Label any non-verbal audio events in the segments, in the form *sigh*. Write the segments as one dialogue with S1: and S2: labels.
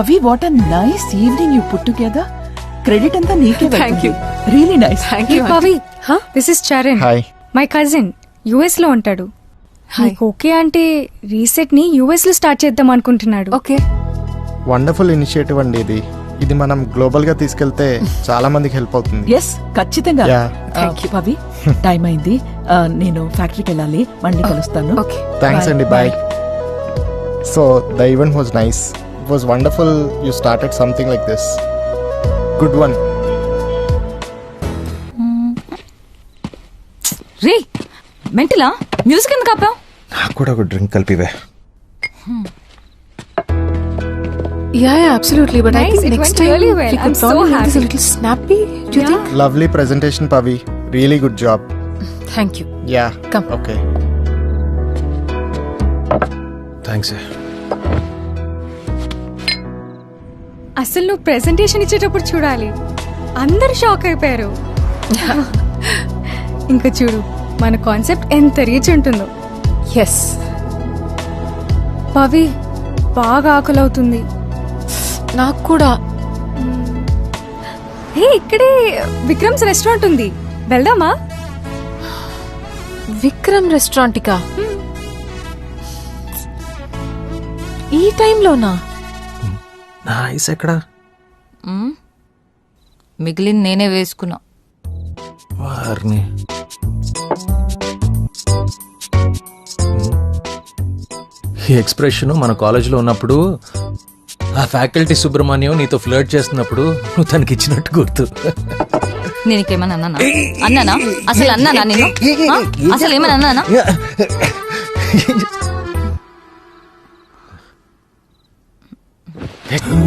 S1: Pavi what a nice evening you put together credit అంతా నీకే
S2: Thank you.
S1: Really nice
S2: thank you
S3: Pavi. This is Charan.
S4: Hi
S3: my cousin యుఎస్లో ఉంటాడు.
S2: Hi.
S3: నీకు okay అంటే రీసెట్ని యుఎస్లో start చేద్దాం అనుకుంటున్నాడు.
S2: ఓకే.
S4: వండర్ఫుల్ ఇనిషియేటివ్ అండి ఇది. ఇది మనం గ్లోబల్గా తీసుకెళ్తే *laughs* చాలా మందికి హెల్ప్ అవుతుంది.
S1: ఎస్ ఖచ్చితంగా.
S4: Yeah.
S1: Uh, పవి టైం అయింది. Uh, నేను ఫ్యాక్టరీకి వెళ్ళాలి. మళ్ళీ కలుస్తాను.
S2: Okay
S4: thanks
S1: Bye.
S4: అండి bye so the event was nice was wonderful you started something like this good one
S2: రే మెంటలా మ్యూజిక్ ఎందుకు ఆపావు
S5: నాకు కూడా ఒక డ్రింక్ కలిపివే
S2: Yeah, yeah, absolutely. But I
S3: Nice,
S2: think
S3: it
S2: next
S3: went
S2: time
S3: really well.
S2: we could
S3: I'm so
S2: probably make this a
S3: happy.
S2: little snappy. Do you
S3: Yeah.
S2: think?
S4: Lovely presentation Pavi really good job
S2: Thank you.
S4: Yeah
S2: Come.
S4: Okay
S5: thanks
S3: అసలు నువ్వు presentation ఇచ్చేటప్పుడు చూడాలి. అందరు shock అయిపోయారు. ఇంకా చూడు మన concept ఎంత రీచ్ ఉంటుందో.
S2: Yes.
S3: పవి బాగా ఆకలి అవుతుంది
S2: నాకు కూడా.
S3: హే ఇక్కడే విక్రమ్స్ రెస్టారెంట్ ఉంది. వెళ్దామా?
S2: విక్రమ్ రెస్టారెంట్కా ఈ టైంలోనా
S5: నా ఐస్ ఎక్కడ?
S6: మిగిలింది నేనే వేసుకున్నా.
S5: వారిని. ఈ ఎక్స్ప్రెషన్ మన కాలేజీలో ఉన్నప్పుడు ఆ ఫ్యాకల్టీ సుబ్రహ్మణ్యం నీతో ఫ్లర్ట్ చేస్తున్నప్పుడు నువ్వు తనకి ఇచ్చినట్టు గుర్తు.
S6: నేను ఇంకేమన్నా అన్నానా? అన్నానా? అసలు అన్నానా నేను? అసలు ఏమన్నా అన్నానా? విక్రమ్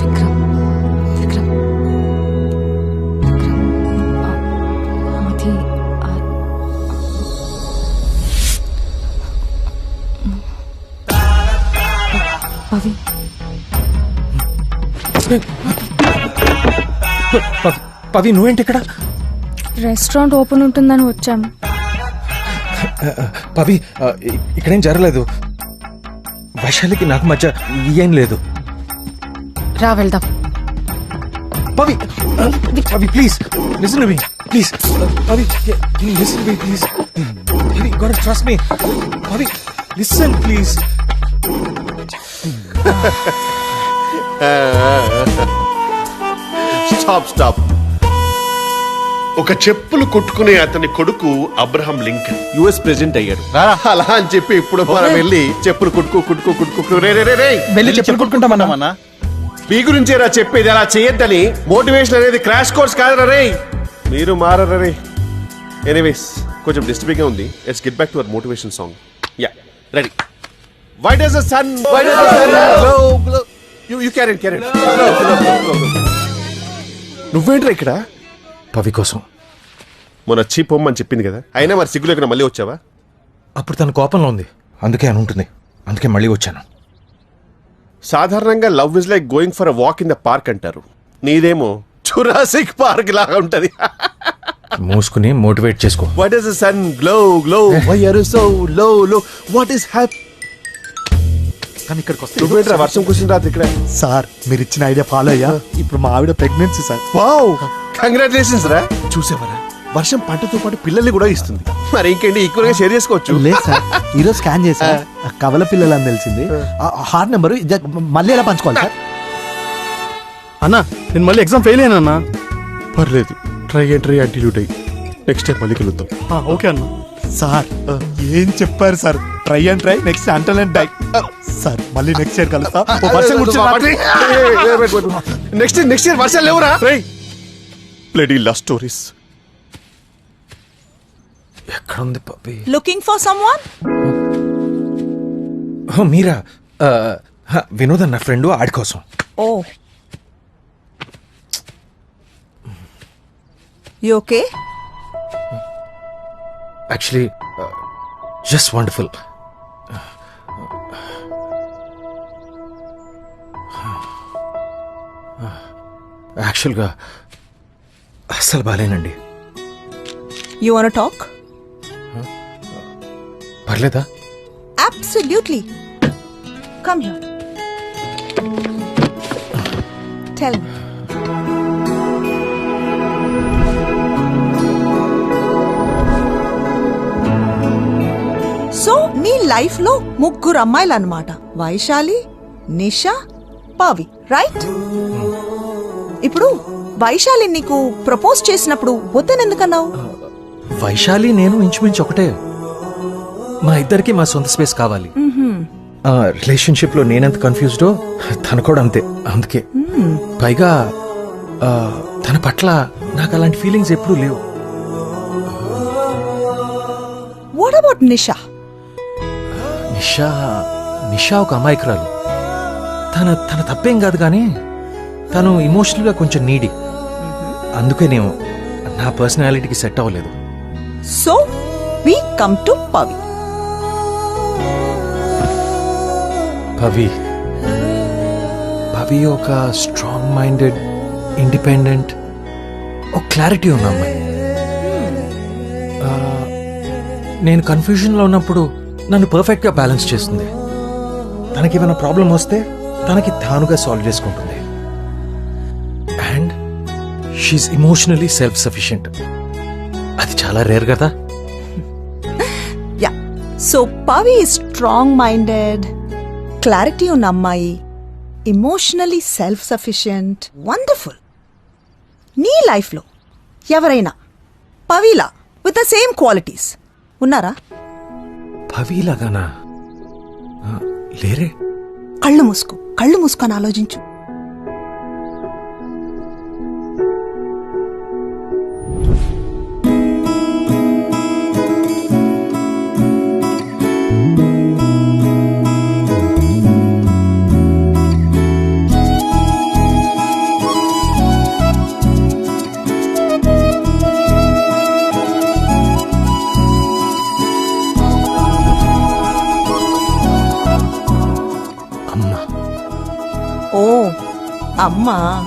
S6: విక్రమ్ విక్రమ్ ఆ, అది ఆ, పవి
S5: ప- పవి నువ్వేంటి ఇక్కడ?
S3: రెస్టారెంట్ ఓపెన్ ఉంటుందని వచ్చాము.
S5: పవి ఇక్కడేం జరగలేదు. వైశాలికి నాకు మధ్య ఏం లేదు.
S2: రా వెళ్దాం.
S5: Pavi Pavi please. Listen to me please. Pavi listen to me please. Pavi got trust me Pavi listen please. *laughs*
S7: Stop stop ఒక చెప్పులు కొట్టుకునే అతని కొడుకు అబ్రహం లింకన్. యుఎస్ ప్రెసిడెంట్ అయ్యాడు. అలా అని చెప్పి ఇప్పుడు మనం వెళ్ళి చెప్పులు కుట్టుకో కుట్టుకో కుట్టుకో రే రే రే రే
S4: వెళ్ళి చెప్పులు కొట్టుకుంటామన్నా?
S7: మీ గురించేరా చెప్పేది అలా చేయొద్దని మోటివేషన్ అనేది క్రాష్ కోర్స్ కాదురా రే మీరు మారరా రే ఎనీవేస్ కొంచెం డిస్టర్బింగ్గా ఉంది let's get back to our motivation song yeah ready why does the sun why does the sun glow glow you you carry carry నువ్వేంట్రా ఇక్కడ?
S5: పవి కోసం.
S7: మొన్న వచ్చి పొమ్మని చెప్పింది కదా. అయినా మరి సిగ్గు లేకుండా మళ్ళీ వచ్చావా?
S5: అప్పుడు తన కోపంలో ఉంది. అందుకే అని ఉంటుంది. అందుకే మళ్ళీ వచ్చాను.
S7: సాధారణంగా love is like going for a walk in the park అంటారు. నీదేమో చురాసిక్ పార్క్ లాగా ఉంటది.
S5: మూసుకుని మోటివేట్ చేసుకో.
S7: What is the sun glow glow why are so low low what is హ్యాప్
S4: కానీ ఇక్కడికి వస్తే
S7: వర్షం కూర్చుని రాత్రి ఇక్కడ?
S4: సార్ మీరు ఇచ్చిన ఐడియా ఫాలో అయ్యా. ఇప్పుడు మా ఆవిడ ప్రెగ్నెన్సీ సార్.
S7: వావ్ కంగ్రాచులేషన్స్ రా చూసావరా వర్షం పంటతో పాటు పిల్లల్ని కూడా ఇస్తుంది మరి ఇంకేంటి ఈక్వల్గా షేర్ చేసుకోవచ్చు
S8: లేదు సార్ ఈరోజు స్కాన్ చేసా ఆ కవల పిల్లలు అని తెలిసింది ఆ హార్ట్ నెంబర్ మళ్ళీ ఎలా పంచుకోవాలి సార్
S9: అన్నా నేను మళ్ళీ ఎగ్జామ్ ఫెయిల్ అయ్యాను అన్నా
S7: పర్లేదు ట్రై అండ్ ట్రై అంటిల్యూట్ అయ్యి నెక్స్ట్ టైం మళ్ళీ కలుద్దాం
S9: ఆ, ఓకే అన్నా
S8: సార్ ఏం చెప్పారు sir try and try next until and die sir మళ్ళీ నెక్స్ట్ ఇయర్ కలుస్తా
S7: నెక్స్ట్ నెక్స్ట్ ఇయర్ వర్షాలు లేవురా బ్లడీ లవ్ స్టోరీస్
S5: ఎక్కడ ఉంది Pavi
S1: looking for someone
S5: oh, Meera Vinod అన్న ఫ్రెండ్ ఆడి కోసం.
S1: ఓ. You okay
S5: actually just wonderful యాక్చువల్గా అస్సలు బాలేనండి.
S1: యు వాంట్ టాక్
S5: పర్లేదా?
S10: Absolutely come here tell me so నీ లైఫ్లో ముగ్గురు అమ్మాయిలు అన్నమాట వైశాలి నిషా పవి. రైట్ ఇప్పుడు వైశాలి నీకు ప్రపోజ్ చేసినప్పుడు వద్దనెందుకన్నావు
S5: వైశాలి నేను ఇంచుమించు ఒకటే. మా ఇద్దరికి మా సొంత స్పేస్ కావాలి. రిలేషన్షిప్లో నేనెంత కన్ఫ్యూజ్డో తను కూడా అంతే అందుకే. పైగా తన పట్ల నాకు అలాంటి ఫీలింగ్స్ ఎప్పుడూ లేవు.
S10: వాట్ అబౌట్ నిషా
S5: నిషా నిషా ఒక అమాయకురాలు. తన తన తప్పేం కాదు కానీ తను ఇమోషనల్గా కొంచెం నీడి అందుకే నేను నా పర్సనాలిటీకి సెట్ అవ్వలేదు.
S10: So we come to Pavi
S5: Pavi Pavi ఒక స్ట్రాంగ్ మైండెడ్ ఇండిపెండెంట్ ఒక క్లారిటీ ఉన్న అమ్మాయి. ఆ, నేను కన్ఫ్యూజన్లో ఉన్నప్పుడు నన్ను పర్ఫెక్ట్గా బ్యాలెన్స్ చేస్తుంది. తనకి ఏమైనా ప్రాబ్లం వస్తే తనకి తానుగా సాల్వ్ చేసుకుంటుంది. షీఈ్ ఇమోషనలీ సెల్ఫ్ సఫిషియెంట్ అది చాలా రేర్ కదా?
S10: Yeah so Pavi strong minded clarity ఉన్న అమ్మాయి ఇమోషనలీ సెల్ఫ్ సఫిషియంట్ వండర్ఫుల్ నీ లైఫ్లో ఎవరైనా పవిలా విత్ ద సేమ్ క్వాలిటీస్ ఉన్నారా?
S5: పవిలాగానా? లేరే.
S10: కళ్ళు మూసుకో కళ్ళు మూసుకొని ఆలోచించు. ఓ అమ్మా.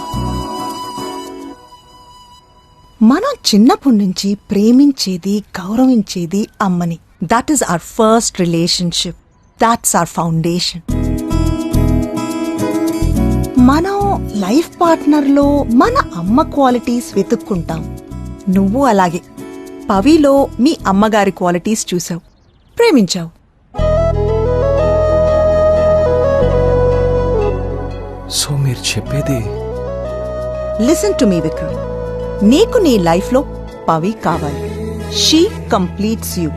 S10: మనం చిన్నప్పటి నుంచి ప్రేమించేది గౌరవించేది అమ్మని. That is our first relationship that's our foundation మనం లైఫ్ పార్ట్నర్లో మన అమ్మ క్వాలిటీస్ వెతుక్కుంటాం. నువ్వు అలాగే. పవిలో మీ అమ్మగారి క్వాలిటీస్ చూసావు. ప్రేమించావు.
S5: సో మీరు చెప్పేది
S10: లిసన్ టు మీ విక్రమ్ నీకు నీ లైఫ్లో పవి కావాలి. She completes you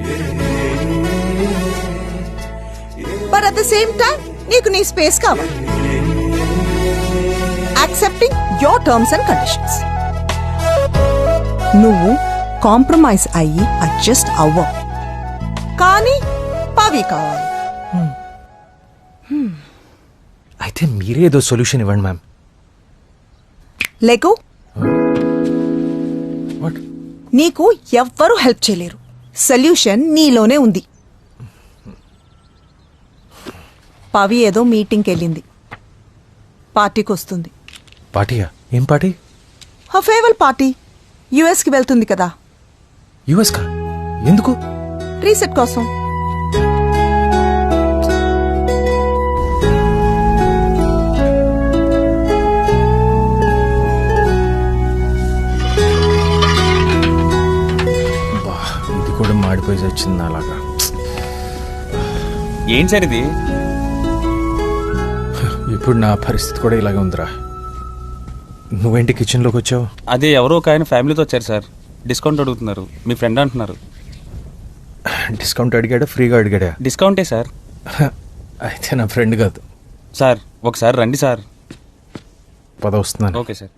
S10: but at the same time నీకు నీ స్పేస్ కావాలి. Accepting your terms and conditions నువ్వు కాంప్రమైజ్ అయ్యి అడ్జస్ట్ అవ్వవు కానీ పవి కావాలి.
S5: అయితే మీరే ఏదో సొల్యూషన్ ఇవ్వండి మ్యామ్.
S10: లేకు నీకు ఎవ్వరూ హెల్ప్ చేయలేరు. సొల్యూషన్ నీలోనే ఉంది. పవి ఏదో మీటింగ్కి వెళ్ళింది. పార్టీకి వస్తుంది.
S5: పార్టీయా? ఏం పార్టీ?
S10: ఆ ఫేవల్ పార్టీ. యుఎస్కి వెళ్తుంది కదా.
S5: యుఎస్ కా ఎందుకు?
S10: రీసెట్ కోసం.
S5: మాడిపోయి వచ్చింది అలాగా.
S11: ఏం సార్ ఇది?
S5: ఇప్పుడు నా పరిస్థితి కూడా ఇలాగే ఉందిరా. నువ్వేంటి కిచెన్లోకి వచ్చావు?
S11: అదే ఎవరో ఒక ఆయన ఫ్యామిలీతో వచ్చారు సార్. డిస్కౌంట్ అడుగుతున్నారు. మీ ఫ్రెండ్ అంటున్నారు.
S5: డిస్కౌంట్ అడిగాడా? ఫ్రీగా అడిగాడా?
S11: డిస్కౌంటే సార్.
S5: అయితే నా ఫ్రెండ్ కాదు.
S11: సార్ ఒకసారి రండి సార్.
S5: పద వస్తున్నాను.
S11: Okay sir.